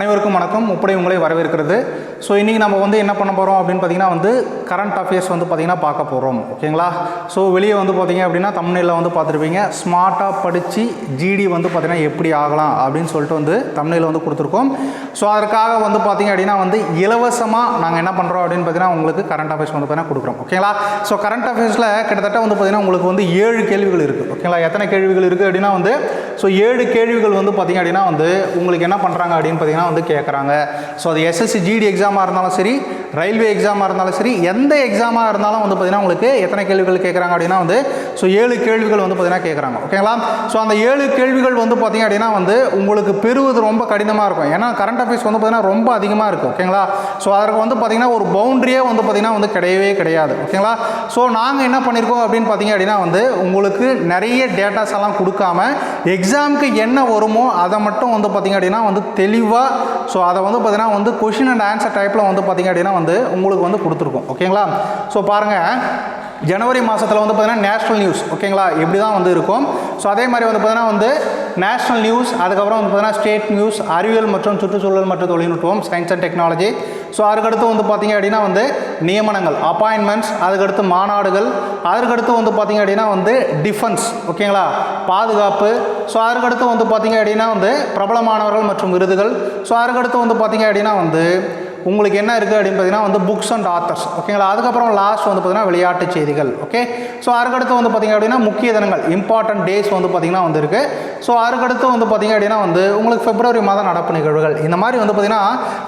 அனைவருக்கும் வணக்கம். முப்படை உங்களை வரவேற்கிறது. ஸோ இன்றைக்கி நம்ம வந்து என்ன பண்ண போகிறோம் அப்படின்னு பார்த்தீங்கன்னா வந்து கரண்ட் அஃபேர்ஸ் வந்து பார்த்திங்கன்னா பார்க்க போகிறோம் ஓகேங்களா? ஸோ வெளியே வந்து பார்த்திங்க அப்படின்னா தமிழில் வந்து பார்த்துருப்பீங்க. ஸ்மார்ட்டாக படித்து ஜிடி வந்து பார்த்திங்கன்னா எப்படி ஆகலாம் அப்படின்னு சொல்லிட்டு வந்து தமிழில் வந்து கொடுத்துருக்கோம். ஸோ அதற்காக வந்து பார்த்திங்க அப்படின்னா வந்து இலவசமாக நாங்கள் என்ன பண்ணுறோம் அப்படின்னு பார்த்தீங்கன்னா உங்களுக்கு கரண்ட் அஃபேர்ஸ் வந்து பார்த்தீங்கன்னா கொடுக்குறோம். ஓகேங்களா? ஸோ கரண்ட் அஃபேர்ஸில் கிட்டத்தட்ட வந்து பார்த்திங்கன்னா உங்களுக்கு வந்து ஏழு கேள்விகள் இருக்குது ஓகேங்களா? எத்தனை கேள்விகள் இருக்குது அப்படின்னா வந்து ஸோ ஏழு கேள்விகள் வந்து பார்த்திங்க அப்படின்னா வந்து உங்களுக்கு என்ன பண்ணுறாங்க அப்படின்னு பார்த்தீங்கன்னா வந்து கேட்குறாங்க ஸோ அது எஸ்எஸ்சி ஜிடி எக்ஸாமாக இருந்தாலும் சரி ரயில்வே எக்ஸாமாக இருந்தாலும் சரி எந்த எக்ஸாமாக இருந்தாலும் வந்து பார்த்திங்கன்னா உங்களுக்கு எத்தனை கேள்விகள் கேட்குறாங்க அப்படின்னா வந்து ஸோ ஏழு கேள்விகள் வந்து பார்த்திங்கன்னா கேட்குறாங்க ஓகேங்களா ஸோ அந்த ஏழு கேள்விகள் வந்து பார்த்திங்க அப்படின்னா வந்து உங்களுக்கு பெறுவது ரொம்ப கடினமாக இருக்கும். ஏன்னா கரண்ட் அஃபேர்ஸ் வந்து பார்த்திங்கன்னா ரொம்ப அதிகமாக இருக்கும் ஓகேங்களா ஸோ அதற்கு வந்து பார்த்திங்கன்னா ஒரு பவுண்டரியே வந்து பார்த்திங்கன்னா வந்து கிடையவே கிடையாது. ஓகேங்களா ஸோ நாங்கள் என்ன பண்ணியிருக்கோம் அப்படின்னு பார்த்தீங்க அப்படின்னா வந்து உங்களுக்கு நிறைய டேட்டாஸ் எல்லாம் கொடுக்காம எக்ஸாமுக்கு என்ன வருமோ அதை மட்டும் வந்து பார்த்திங்க அப்படின்னா வந்து தெளிவாக ஸோ அதை வந்து பார்த்திங்கன்னா வந்து கொஷின் அண்ட் ஆன்சர் டைப்பில் வந்து பார்த்திங்க அப்படின்னா வந்து உங்களுக்கு வந்து கொடுத்துருக்கோம். ஓகேங்களா ஸோ பாருங்கள் ஜனவரி மாதத்தில் வந்து பார்த்திங்கன்னா நேஷ்னல் நியூஸ் ஓகேங்களா இப்படி தான் வந்து இருக்கும். ஸோ அதே மாதிரி வந்து பார்த்திங்கன்னா வந்து நேஷ்னல் நியூஸ் அதுக்கப்புறம் வந்து பார்த்திங்கன்னா ஸ்டேட் நியூஸ் அறிவியல் மற்றும் சுற்றுச்சூழல் மற்றும் தொழில்நுட்பம் சயின்ஸ் அண்ட் டெக்னாலஜி ஸோ அதுக்கடுத்து வந்து பார்த்திங்க அப்படின்னா வந்து நியமனங்கள் அப்பாயின்மெண்ட்ஸ் அதுக்கடுத்து மாநாடுகள் அதற்கடுத்து வந்து பார்த்திங்க அப்படின்னா வந்து டிஃபென்ஸ் ஓகேங்களா பாதுகாப்பு. ஸோ அதற்கடுத்து வந்து பார்த்திங்க அப்படின்னா வந்து பிரபலமானவர்கள் மற்றும் விருதுகள். ஸோ அதற்கடுத்து வந்து பார்த்திங்க அப்படின்னா வந்து உங்களுக்கு என்ன இருக்குது அப்படின்னு பார்த்தீங்கன்னா வந்து புக்ஸ் அண்ட் ஆத்தர்ஸ் ஓகேங்களா அதுக்கப்புறம் லாஸ்ட் வந்து பார்த்தீங்கன்னா விளையாட்டு செய்திகள் ஓகே ஸோ அதுக்கடுத்து வந்து பார்த்திங்க அப்படின்னா முக்கிய தினங்கள் இம்பார்ட்டன்ட் டேஸ் வந்து பார்த்திங்கன்னா வந்துருக்கு. ஸோ அதுக்கடுத்து வந்து பார்த்திங்க அப்படின்னா வந்து உங்களுக்கு பிப்ரவரி மாதம் நடப்பு நிகழ்வுகள். இந்த மாதிரி வந்து பார்த்திங்கன்னா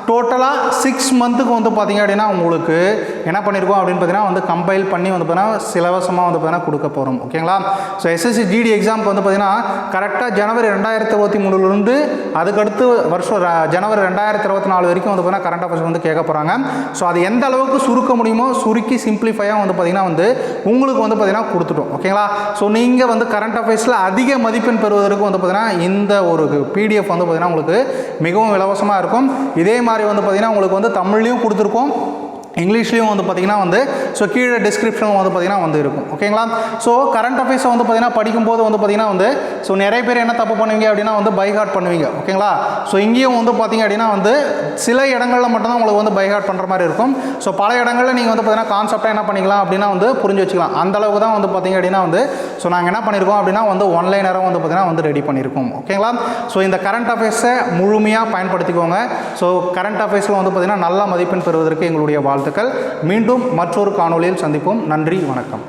டோட்டலாக சிக்ஸ் மந்த்துக்கு வந்து பார்த்திங்க அப்படின்னா உங்களுக்கு என்ன பண்ணியிருக்கோம் அப்படின்னு பார்த்தீங்கன்னா வந்து கம்பைல் பண்ணி வந்து பார்த்தீங்கன்னா சிலவசமாக வந்து பார்த்தீங்கன்னா கொடுக்க போகிறோம் ஓகேங்களா ஸோ எஸ்எஸ்சி ஜிடி எக்ஸாம்க்கு வந்து பார்த்தீங்கன்னா கரெக்டாக ஜனவரி ரெண்டாயிரத்தி இருபத்தி மூணுலேருந்து அதுக்கடுத்து வருஷம் ஜனவரி ரெண்டாயிரத்தி இருபத்தி நாலு வரைக்கும் வந்து பார்த்தீங்கன்னா கரண்ட் அஃபேர்ஸ் வந்து கேட்க போகிறாங்க ஸோ அது எந்த அளவுக்கு சுருக்க முடியுமோ சுருக்கி சிம்பிளிஃபையாக வந்து பார்த்திங்கன்னா வந்து உங்களுக்கு வந்து பார்த்திங்கன்னா கொடுத்துட்டோம். ஓகேங்களா ஸோ நீங்கள் வந்து கரண்ட் அஃபேர்ஸில் அதிக மதிப்பெண் பெறுவதற்கு வந்து பார்த்திங்கன்னா இந்த ஒரு பிடிஎஃப் வந்து பார்த்திங்கன்னா உங்களுக்கு மிகவும் இலவசமாக இருக்கும். இதே மாதிரி வந்து பார்த்திங்கன்னா உங்களுக்கு வந்து தமிழ்லையும் கொடுத்துருக்கோம். இங்கிலீஷ்லேயும் வந்து பார்த்திங்கன்னா வந்து ஸோ கீழே டிஸ்கிரிப்ஷனும் வந்து பார்த்திங்கன்னா வந்து இருக்கும். ஓகேங்களா? ஸோ கரண்ட் அஃபேர்ஸை வந்து பார்த்திங்கன்னா படிக்கும்போது வந்து பார்த்திங்கன்னா வந்து ஸோ நிறைய பேர் என்ன தப்பு பண்ணுவீங்க அப்படின்னா வந்து பைஹார்ட் பண்ணுவீங்க. ஓகேங்களா? ஸோ இங்கேயும் வந்து பார்த்திங்க அப்படின்னா வந்து சில இடங்களில் மட்டும்தான் உங்களுக்கு வந்து பைஹார்ட் பண்ணுற மாதிரி இருக்கும். ஸோ பல இடங்களில் நீங்கள் வந்து பார்த்திங்கன்னா கான்செப்டாக என்ன பண்ணிக்கலாம் அப்படின்னா வந்து புரிஞ்சு வச்சுக்கலாம். அந்த அளவுக்கு தான் வந்து பார்த்திங்க அப்படின்னா வந்து ஸோ நாங்கள் என்ன பண்ணியிருக்கோம் அப்படின்னா வந்து ஒன்லைனராக வந்து பார்த்திங்கன்னா வந்து ரெடி பண்ணியிருக்கோம் ஓகேங்களா? ஸோ இந்த கரண்ட் அஃபேர்ஸை முழுமையாக பயன்படுத்திக்கோங்க. ஸோ கரண்ட் அஃபேர்ஸில் வந்து பார்த்திங்கன்னா நல்ல மதிப்பெண் பெறுவதற்கு எங்களுடைய வாழ்த்துக்கள். மீண்டும் மற்றொரு காணொளியில் சந்திப்போம். நன்றி வணக்கம்.